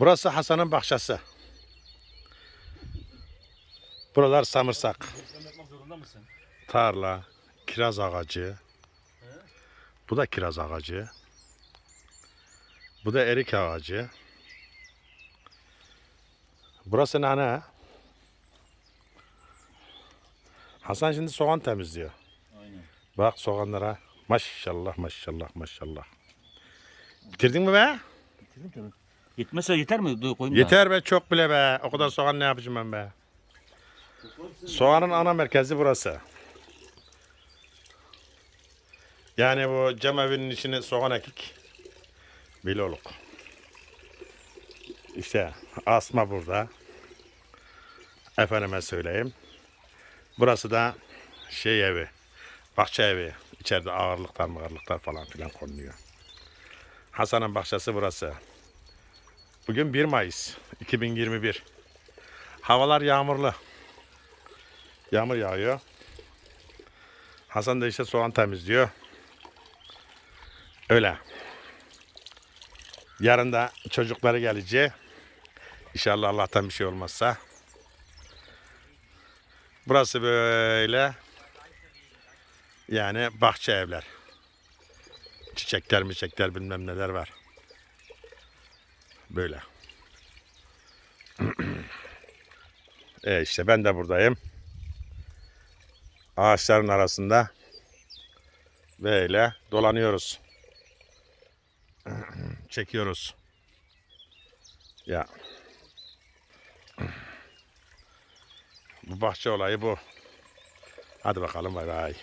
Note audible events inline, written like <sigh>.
Burası Hasan'ın bahçesi. Buralar samırsak, tarla, kiraz ağacı. Bu da kiraz ağacı. Bu da erik ağacı. Burası nane. Hasan şimdi soğan temizliyor. Aynen. Bak soğanlara. Maşallah maşallah maşallah. Bitirdin mi be? Bitirdim tabii. Yetmezse yeter mi? Dur koyayım Yeter be çok bile be. O kadar soğan ne yapacağım ben be? Soğanın ana merkezi burası. Yani bu cam evinin içine soğan ekik. Biloluk. İşte asma burada. Efendime söyleyeyim. Burası da şey evi. Bahçe evi. İçeride ağırlıklar mağırlıklar falan filan konuluyor. Hasan'ın bahçesi burası. Bugün 1 Mayıs 2021. Havalar yağmurlu. Yağmur yağıyor. Hasan da işte soğan temizliyor. Öyle. Yarın da çocukları gelecek. İnşallah Allah'tan bir şey olmazsa. Burası böyle. Yani bahçe evler. Çiçekler miçekler bilmem neler var. Böyle. <clears throat> e işte ben de buradayım. Ağaçların arasında böyle dolanıyoruz. <clears throat> Çekiyoruz. Ya. Bu bahçe olayı bu. Hadi bakalım bay bay.